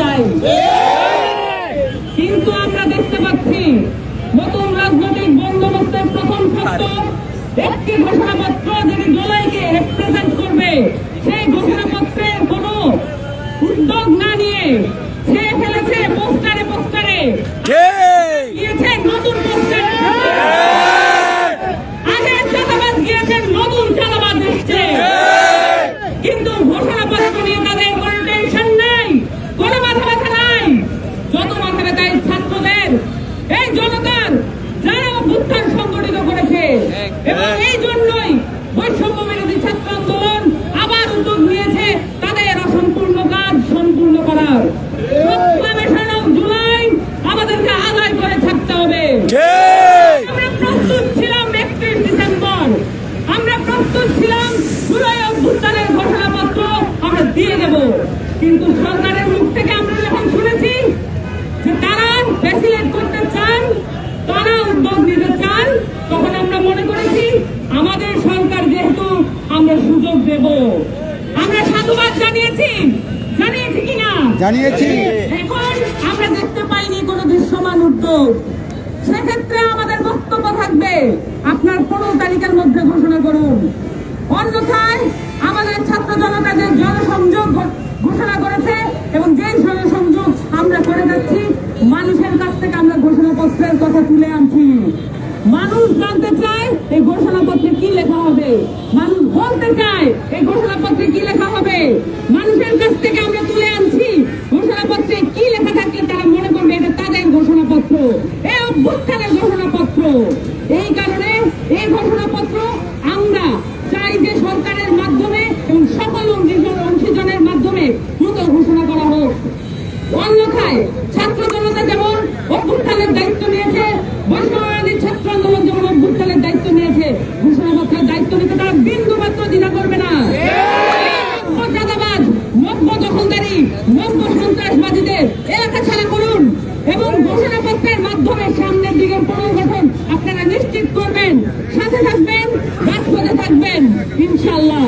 চাই। কিন্তু আমরা দেখতে পাচ্ছি নতুন রাজনৈতিক বন্দোবস্তের প্রথম শর্ত, একটি ঘোষণাপত্র যেটি জোলাইকে রিপ্রেজেন্ট করবে, সেই ঘোষণাপত্রের কোনো উদ্যোগ না নিয়ে জানিয়েছি। আমরা দেখতে পাইনি কোনো দৃশ্যমান উদ্যোগ। সেক্ষেত্রে আমাদের বক্তব্য থাকবে, আপনার পনেরো তারিখের মধ্যে ঘোষণা করুন। অন্যথায় এই ঘোষণাপত্র। এই কারণে এই ঘোষণাপত্র আমরা চাই যে সরকারের মাধ্যমে এবং সকল অংশীজন- অংশীজনের মাধ্যমে দ্রুত ঘোষণা করা হোক। অন্যথায় ছাত্র জনতা যেমন অভ্যুত্থানের দায়িত্ব নিয়েছে বৈষ্ণবাদী ছাত্র আন্দোলন যেমন অভ্যুত্থানের দায়িত্ব নিয়েছে, ঘোষণাপত্রের দায়িত্ব নিতে তারা বিন্দু মাত্র দ্বিধা করবে না। ইনশাল্লাহ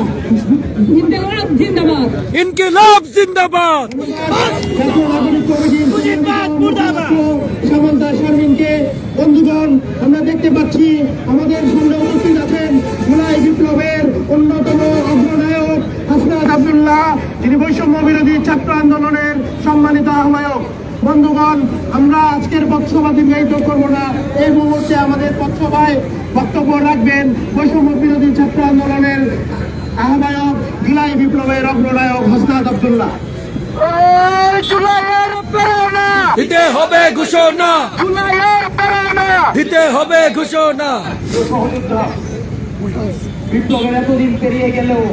জিন্দাবাদ জিন্দাবাদ। ইনকিলাব জিন্দাবাদ। সামন্তা শারমিনকে বন্ধুগণ আমরা দেখতে পাচ্ছি আমাদের সামনে উপস্থিত আছেন জুলাই বিপ্লবের অন্যতম অগ্রনায়ক হাসনাত আব্দুল্লাহ। যিনি বৈষম্য বিরোধী ছাত্র আন্দোলনের সম্মানিত আহ্বায়ক। বন্ধুগণ আমরা আজকের পথসভা দীর্ঘায়িত করব না। এই মুহূর্তে আমাদের পথসভায় বক্তব্য রাখবেন বৈষম্য বিরোধী ছাত্র আন্দোলনের আহ্বায়ক জুলাই বিপ্লবের অগ্রনায়ক হাসনাত আব্দুল্লাহ। দিতে হবে ঘোষণা। দিতে হবে ঘোষণা। বিপ্লবের এতদিন পেরিয়ে গেলেও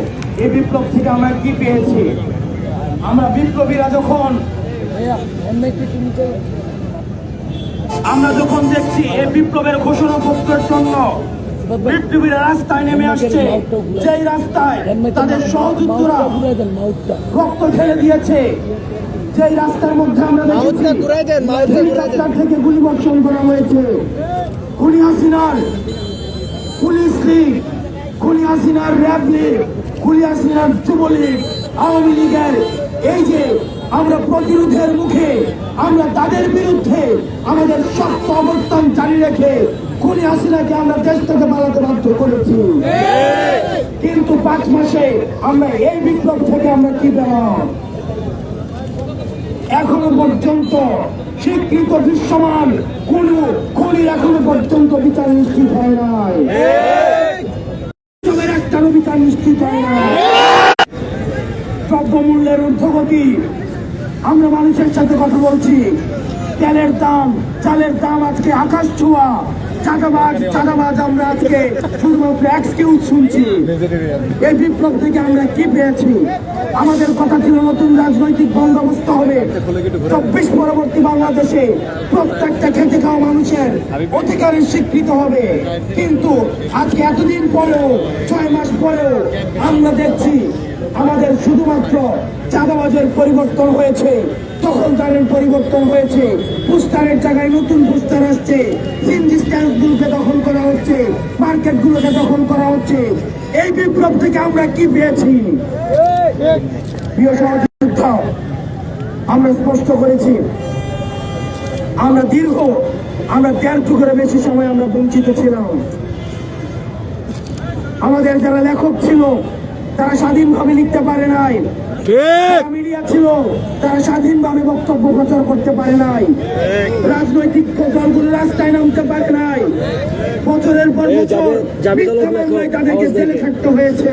এই বিপ্লব থেকে আমরা কি পেয়েছি? আমরা বিপ্লবীরা যখন আমরা যখন দেখছি এই বিপ্লবের ঘোষণা পত্রের জন্য বিপ্লবীরা রাস্তায় নেমে আসছে। যেই রাস্তায় তাদের সহযোদ্ধরা রক্ত ঢেলে দিয়েছে যেই রাস্তার মধ্যে আমরা হেলিকপ্টার থেকে গুলি বর্ষণ করা হয়েছে। খুনি হাসিনার পুলিশ লীগ খুনি হাসিনার র্যাব লীগ খুনি হাসিনার যুবলীগ আওয়ামী লীগের এই যে আমরা প্রতিরোধের মুখে আমরা তাদের বিরুদ্ধে আমাদের শক্ত অবস্থান জারি রেখে খুনি হাসিনাকে আমরা দেশ থেকে পালাতে বাধ্য করেছি। কিন্তু পাঁচ মাসে আমরা এই বিপ্লব থেকে আমরা কি পেলাম? এখনও পর্যন্ত স্বীকৃত দৃশ্যমান কোন খুনির এখনও পর্যন্ত বিচার নিশ্চিত হয় নাই। একটারও বিচার নিশ্চিত হয় না দ্রব্যমূল্যের ঊর্ধ্বগতি। আমরা মানুষের সাথে কথা বলছি। তেলের দাম, চালের দাম আজকে আকাশ ছোঁয়া। চাঁদাবাজ চাঁদাবাজ আমরা আজকে শুধুমাত্র এক্সকিউজ শুনছি। এই বিপ্লব থেকে আমরা কি পেয়েছি? আমাদের কথা ছিল নতুন রাজনৈতিক বন্দোবস্ত হবে। চব্বিশ পরবর্তী বাংলাদেশে প্রত্যেকটা খেতে খাওয়া মানুষের অধিকারের স্বীকৃত হবে। কিন্তু আজকে এতদিন পরেও, ছয় মাস পরেও আমরা দেখছি আমাদের শুধুমাত্র চাঁদাবাজের পরিবর্তন হয়েছে। দখলদারের পরিবর্তন হয়েছে। পুস্তারের জায়গায় নতুন পুস্তার আসছে। স্ট্যান্ডগুলোকে দখল করা হচ্ছে। মার্কেটগুলোকে দখল করা হচ্ছে। এই বিপ্লব থেকে আমরা কি পেয়েছি? আমরা স্পষ্ট করেছি। আমরা দীর্ঘ, আমরা দেড় যুগের বেশি সময় আমরা বঞ্চিত ছিলাম। আমাদের যারা লেখক ছিল তারা স্বাধীনভাবে লিখতে পারে নাই। মিডিয়া ছিল তারা স্বাধীনভাবে বক্তব্য প্রচার করতে পারে নাই। রাজনৈতিক দলগুলো রাস্তায় নামতে পারে নাই। বছরের পর বছর তাদেরকে জেলে থাকতে হয়েছে।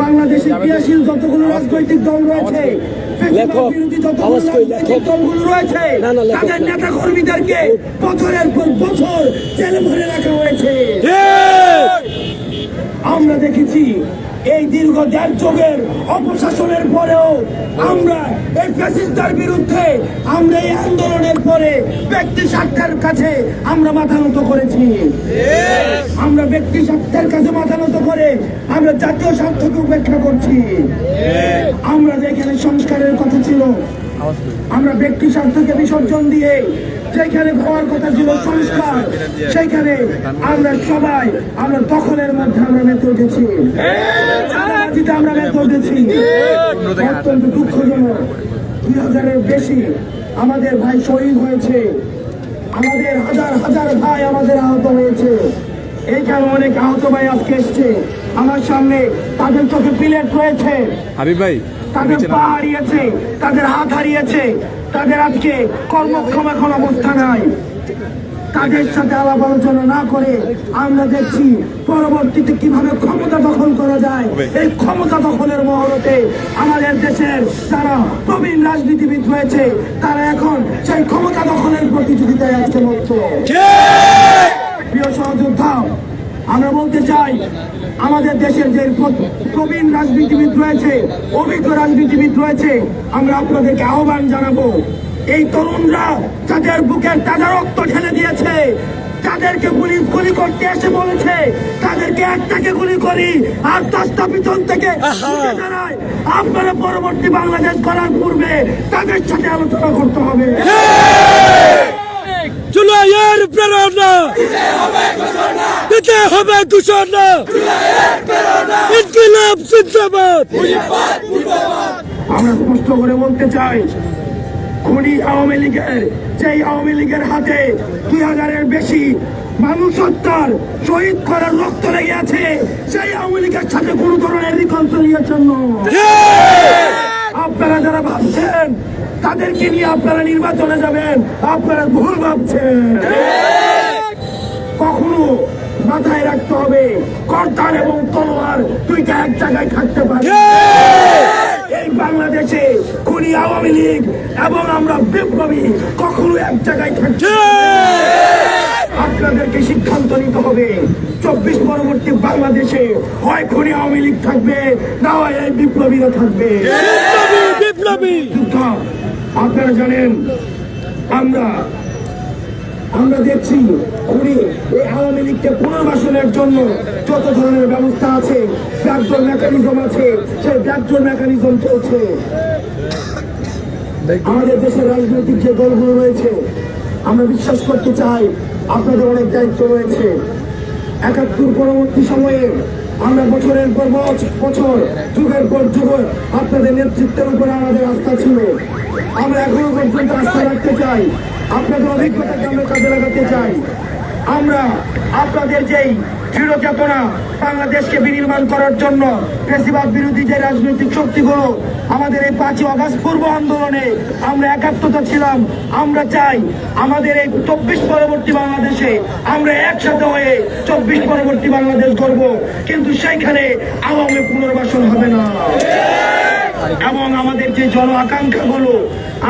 বাংলাদেশে ক্রিয়াশীল যতগুলো রাজনৈতিক দল রয়েছে ফ্যাসিবাদ বিরোধী যতগুলো রাজনৈতিক দলগুলো রয়েছে তাদের নেতা কর্মীদেরকে বছরের পর বছর জেলে ভরে রাখা হয়েছে। আমরা দেখেছি এই দীর্ঘ দেড় যুগের অপশাসনের পরেও আমরা এই ফ্যাসিস্টার বিরুদ্ধে, আমরা এই আন্দোলনের পরে ব্যক্তি স্বার্থের কাছে আমরা মাথা নত করেছি। আমরা ব্যক্তি স্বার্থের কাছে মাথা নত করে আমরা জাতীয় স্বার্থকে উপেক্ষা করছি। আমরা যেখানে সংস্কারের কথা ছিল, আমরা ব্যক্তি স্বার্থকে বিসর্জন দিয়ে যেখানে হওয়ার কথা ছিল সংস্কার সেইখানে আমরা সবাই, আমরা দখলের মধ্যে আমরা মেতে উঠেছি আমরা মেতে উঠেছি অত্যন্ত দুঃখজনক। দুই হাজারের বেশি আমাদের ভাই শহীদ হয়েছে। আমাদের হাজার হাজার ভাই আমাদের আহত হয়েছে। এইখানে অনেক আহত ভাই আজকে এসছে। আমার সামনে তাদের চোখে প্লেট রয়েছে। হাবিব ভাই তাদের পা হারিয়েছে তাদের হাত হারিয়েছে তাদের আজকে কর্মক্ষম এখন অবস্থা নাই। তাদের সাথে আলাপ আলোচনা না করে আমরা দেখছি পরবর্তীতে কীভাবে ক্ষমতা দখল করা যায়। এই ক্ষমতা দখলের মহরতে আমাদের দেশের যারা প্রবীণ রাজনীতিবিদ রয়েছে তারা এখন সেই ক্ষমতা দখলের প্রতিযোগিতায় আজকে মত প্রিয় সহযোদ্ধা আমরা বলতে চাই আমাদের দেশের যে প্রবীণ রাজনীতিবিদ রয়েছে অভিজ্ঞ রাজনীতিবিদ রয়েছে আমরা আপনাদেরকে আহ্বান জানাব। এই তরুণরা তাদের বুকের তাজা রক্ত ঢেলে দিয়েছে। তাদেরকে পুলিশ গুলি করতে এসে বলেছে। তাদেরকে একটাকে গুলি করি আর দশটা পিছন থেকে দাঁড়ায় আপনারা পরবর্তী বাংলাদেশ করার পূর্বে তাদের সাথে আলোচনা করতে হবে। জুলাইয়ের প্রেরণা। দিতে হবে ঘোষণা। ইনকিলাব জিন্দাবাদ। আমরা স্পষ্ট করে বলতে চাই খুনি আওয়ামী লীগের সেই আওয়ামী লীগের হাতে দুই হাজারের বেশি মানুষ হত্যার শহীদ করার রক্ত লেগে আছে সেই আওয়ামী লীগের সাথে কোনো ধরনের রিকনসিলিয়েশন আপনারা যারা ভাবছেন তাদেরকে নিয়ে আপনারা নির্বাচনে যাবেন আপনারা ভুল ভাবছেন। কখনো মাথায় রাখতে হবে করতাল এবং তলোয়ার দুইটা এক জায়গায় থাকতে পারে। এই বাংলাদেশে খুনি আওয়ামী লীগ এবং আমরা বিপ্লবী কখনো এক জায়গায় থাকতে আপনাদেরকে সিদ্ধান্ত নিতে হবে চব্বিশ পরবর্তী বাংলাদেশে হয় খুনি আওয়ামী লীগ থাকবে না হয় এই বিপ্লবীরা থাকবে। বিপ্লবী আপনারা জানেন আমরা আমরা দেখছি উনি এই আওয়ামী লীগকে পুনর্বাসনের জন্য যত ধরনের ব্যবস্থা আছে ব্যাকডোর মেকানিজম আছে সেই ব্যাকডোর মেকানিজম চলছে। আমাদের দেশের রাজনৈতিক যে দলগুলো রয়েছে আমরা বিশ্বাস করতে চাই আপনাদের অনেক দায়িত্ব রয়েছে। একাত্তর পরবর্তী সময়ে আমরা বছরের পর বছ- বছর, যুগের পর যুগ আপনাদের নেতৃত্বের উপরে আমাদের আস্থা ছিল। আমরা এখনও পর্যন্ত আস্থা রাখতে চাই। আপনাদের অভিজ্ঞতাকে আমরা কাজে লাগাতে চাই। আমরা আপনাদের যেই দৃঢ় চেতনা বাংলাদেশকে বিনির্মাণ করার জন্য ফেসিবাদ বিরোধী যে রাজনৈতিক শক্তিগুলো আমাদের এই পাঁচই অগাস্ট পূর্ব আন্দোলনে আমরা একাত্মতা ছিলাম, আমরা চাই আমাদের এই চব্বিশ পরবর্তী বাংলাদেশে আমরা একসাথে হয়ে চব্বিশ পরবর্তী বাংলাদেশ গড়ব, কিন্তু সেইখানে আওয়ামী পুনর্বাসন হবে না। এবং আমাদের যে জন আকাঙ্ক্ষাগুলো,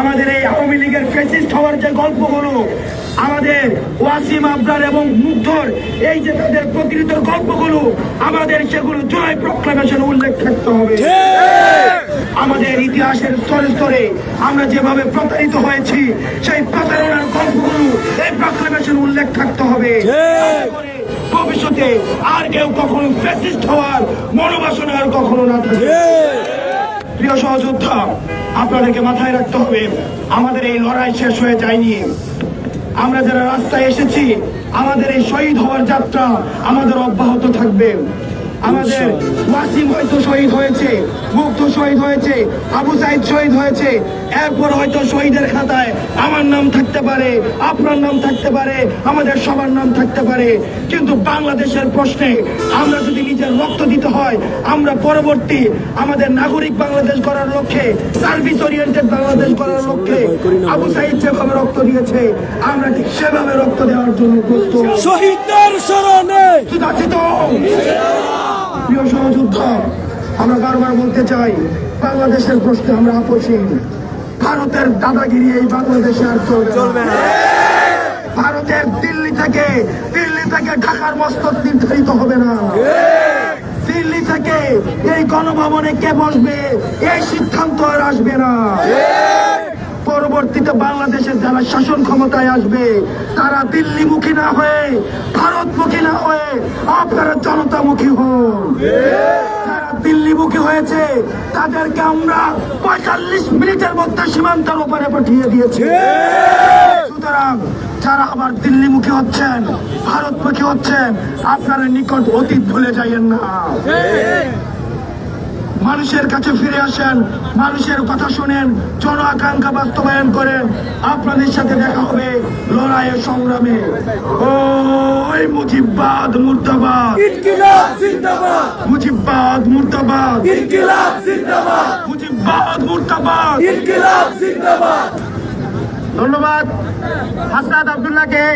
আমাদের এই আওয়ামী লীগের ফেসিস্ট হওয়ার যে গল্পগুলো, আমাদের ওয়াসিম আবরার এবং মুগ্ধর এই যে তাদের প্রকৃত গল্পগুলো, আমাদের সেগুলো জয় প্রক্লামেশন উল্লেখ থাকতে হবে। আমাদের ইতিহাসের স্তরে স্তরে আমরা যেভাবে প্রতারিত হয়েছি, সেই প্রতারণার গল্পগুলো এই প্রক্লামেশন উল্লেখ থাকতে হবে। ভবিষ্যতে আর কেউ কখনো ফেসিস্ট হওয়ার মনোবাসনা আর কখনো না থাকে প্রিয় সহযোদ্ধা, আপনাদেরকে মাথায় রাখতে হবে, আমাদের এই লড়াই শেষ হয়ে যায়নি। আমরা যারা রাস্তায় এসেছি, আমাদের এই শহীদ হওয়ার যাত্রা আমাদের অব্যাহত থাকবে। আমাদের ওয়াসিম হয়তো শহীদ হয়েছে মুগ্ধ শহীদ হয়েছে আবু সাইদ শহীদ হয়েছে। এরপর হয়তো শহীদের খাতায় আমার নাম থাকতে পারে আপনার নাম থাকতে পারে আমাদের সবার নাম থাকতে পারে। কিন্তু বাংলাদেশের প্রশ্নে আমরা যদি নিজের রক্ত দিতে হয় আমরা পরবর্তী আমাদের নাগরিক বাংলাদেশ করার লক্ষ্যে সার্ভিস ওরিয়েন্টেড বাংলাদেশ করার লক্ষ্যে আবু সাইদ যেভাবে রক্ত দিয়েছে আমরা ঠিক সেভাবে রক্ত দেওয়ার জন্য প্রস্তুত। শহীদদের স্মরণে। তো প্রিয় সহযুদ্ধ আমরা বারবার বলতে চাই বাংলাদেশের প্রশ্নে আমরা আপোষহীন। ভারতের দাদাগিরি এই বাংলাদেশে আর চলবে না। ভারতের দিল্লি থেকে দিল্লি থেকে ঢাকার মস্তক নির্ধারিত হবে না। দিল্লি থেকে এই গণভবনে কে বসবে এই সিদ্ধান্ত আর আসবে না। পরবর্তীতে বাংলাদেশের যারা শাসন ক্ষমতায় আসবে তারা দিল্লি দিল্লিমুখী না হয়ে হয়ে আপনারা জনতামুখী হন। যারা দিল্লিমুখী হয়েছে, তাদেরকে আমরা পঁয়তাল্লিশ মিনিটের মধ্যে সীমান্তের উপরে পাঠিয়ে দিয়েছি। সুতরাং যারা আবার দিল্লিমুখী হচ্ছেন, ভারতমুখী হচ্ছেন আপনারা নিকট অতীত ভুলে যাইয়েন না। মানুষের কাছে ফিরে আসেন মানুষের কথা শুনেন জন আকাঙ্ক্ষা বাস্তবায়ন করেন। আপনাদের সাথে দেখা হবে লড়াইয়ের সংগ্রামে। ওই মুজিববাদ মুর্দাবাদ। মুজিববাদ মুর্দাবাদ। মুজিববাদ মুর্দাবাদ। ধন্যবাদ। হাসনাত আবদুল্লাহকে।